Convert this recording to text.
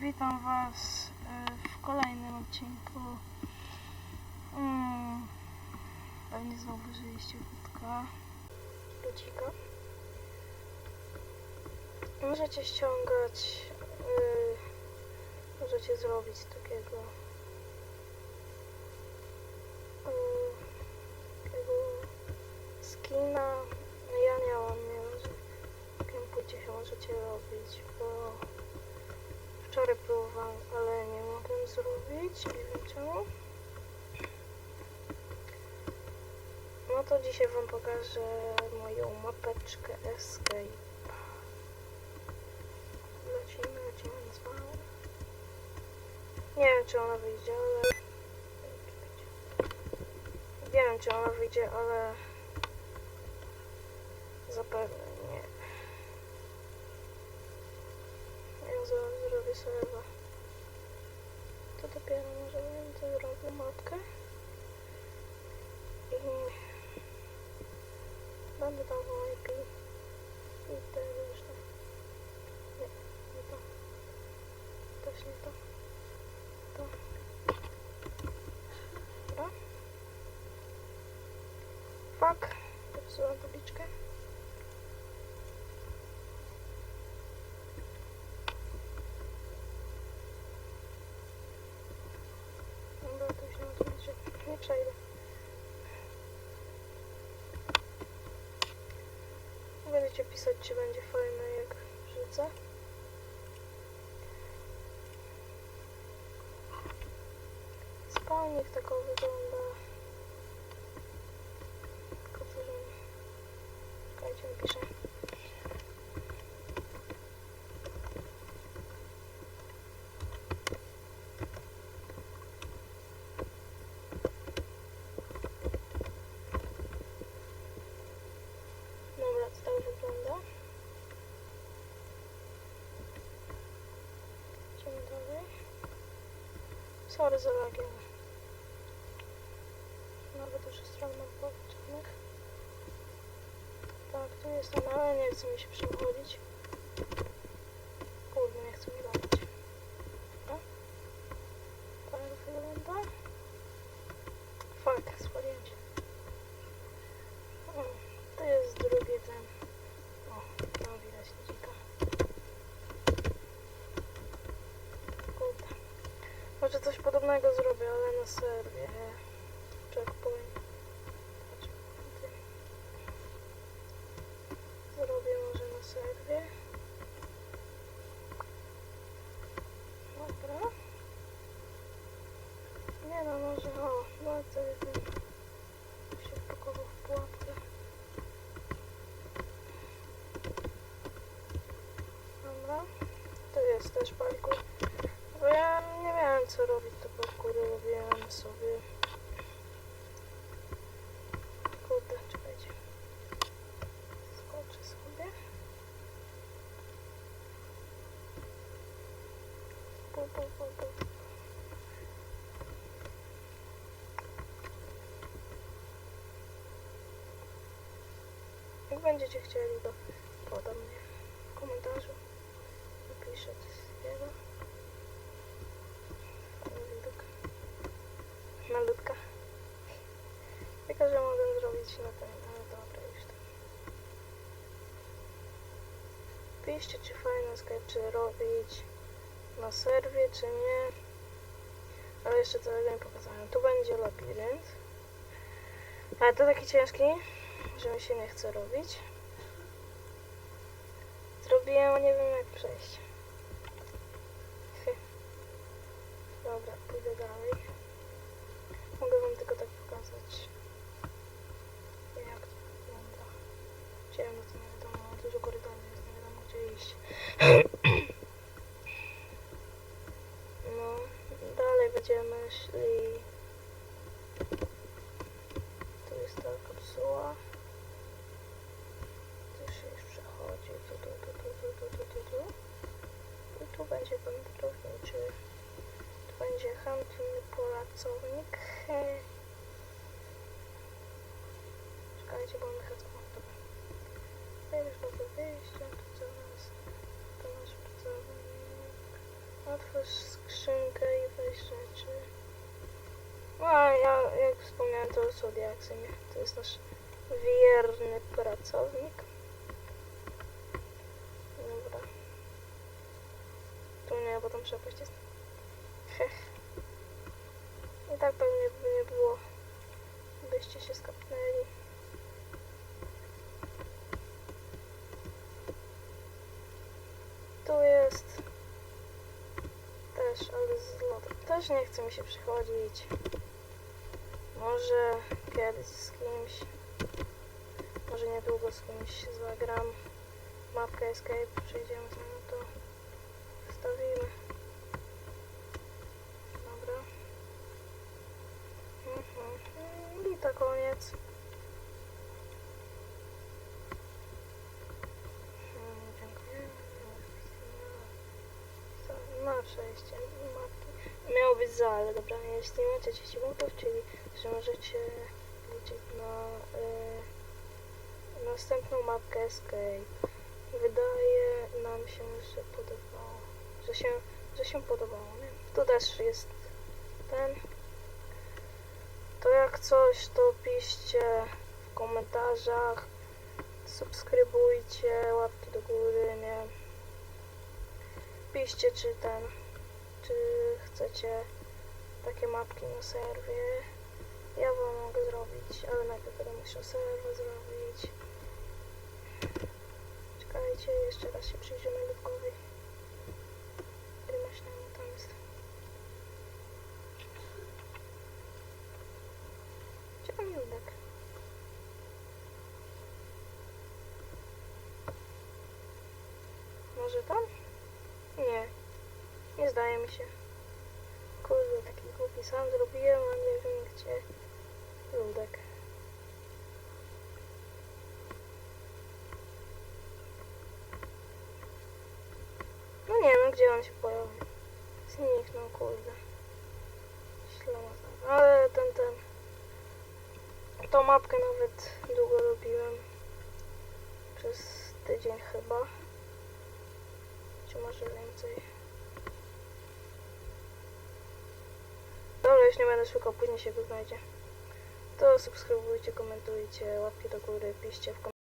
Witam Was e, w kolejnym odcinku. Mm, pewnie zauważyliście wódka. Ludzika. Możecie ściągać, yy, możecie zrobić takiego, yy, skina. No ja miałam, nie wiem, w Kempucie się możecie robić, bo Wczoraj próbowałam, ale nie mogłem zrobić. Nie wiem czemu. No to dzisiaj wam pokażę moją mapeczkę Escape. Lecimy, lecimy na spał. Nie wiem czy ona wyjdzie, ale... Nie wiem czy ona wyjdzie, ale... Zapewne без риба. То тепер нажимаємо зробимо матка. и надо там IP. І те вийшло. Ні, не то. Точно то. То. Да? Фак. Це все табличка. Przejdę. Będziecie pisać, czy będzie fajne, jak wrzucę. Spalnik tak wygląda. Tylko co, że... Czekajcie, napiszę. Сара Залагина. Много тоже странно было. Так, ну, то есть она не знаю, чем еще приходить. Na serwie. Checkpoint. Zrobię może na serwie. Dobra. Nie no, może o, to ten się wpakował w. Dobra. To jest też parkour. Bo ja nie miałem co robić sobie... Kurde, czy będzie... Skoczę sobie. Bu, bu, bu, bu. Jak będziecie chcieli, to podam w komentarzu. Napiszę coś z niego. Piszcie, czy fajne sketchy robić na serwie, czy nie. Ale jeszcze tego nie pokazałem. Tu będzie labirynt. Ale to taki ciężki, że mi się nie chce robić. Zrobiłem, nie wiem jak przejść. Dobra, pójdę dalej. Mogę wam tylko tak pokazać, jak to wygląda. Ciemno to nie wiadomo, dużo korytarzy jest, nie wiadomo gdzie iść. No, dalej będziemy szli. Tu jest ta kapsuła. Tu się już przechodzi. Tu, tu, tu, tu, tu, tu, tu, tu, tu. I tu będzie pan budowniczy. Tu będzie handlny pracownik. Czekajcie, bo. Dobra. To już do wyjścia. Tu co nas? To nasz pracownik. Otwórz skrzynkę rzeczy. No, a ja, jak wspomniałem, to Zodiaksy, nie? To jest nasz wierny pracownik. Dobra. Tu nie, bo tam przepaść jest. Heh. I tak pewnie by nie było, byście się skapnęli. Tu jest też, ale z lotem. Też nie chce mi się przychodzić. Może kiedyś z kimś, może niedługo z kimś zagram mapkę Escape, przejdziemy z nią, to wstawimy. Dobra. Mhm. I to koniec. Mm, Dziękuję. Na przejście. Miało być za, ale dobra, jeśli macie 30 punktów, czyli że możecie liczyć na y, następną mapkę Escape. Wydaje nam się, że podobało, że się, że się podobało, nie? Tu też jest ten. To jak coś, to piszcie w komentarzach, subskrybujcie, łapki do góry, nie? Piszcie, czy ten, czy chcecie takie mapki na serwie. Ja wam mogę zrobić, ale najpierw będę musiał serwer zrobić. Czekajcie, jeszcze raz się przyjrzymy Ludkowi. Rymaśna, no tam jest. Gdzie mam? Może tam? Nie. Nie zdaje mi się. Kurde, taki głupi sam zrobiłem, a nie wiem gdzie Ludek. No nie wiem, gdzie on się pojawił. Zniknął, kurde. Ślamazan. Ale ten, ten... Tą mapkę nawet długo robiłem. Przez tydzień chyba. Czy może więcej. Już nie będę szukał, później się go znajdzie. To subskrybujcie, komentujcie, łapki do góry, piszcie w komentarzach.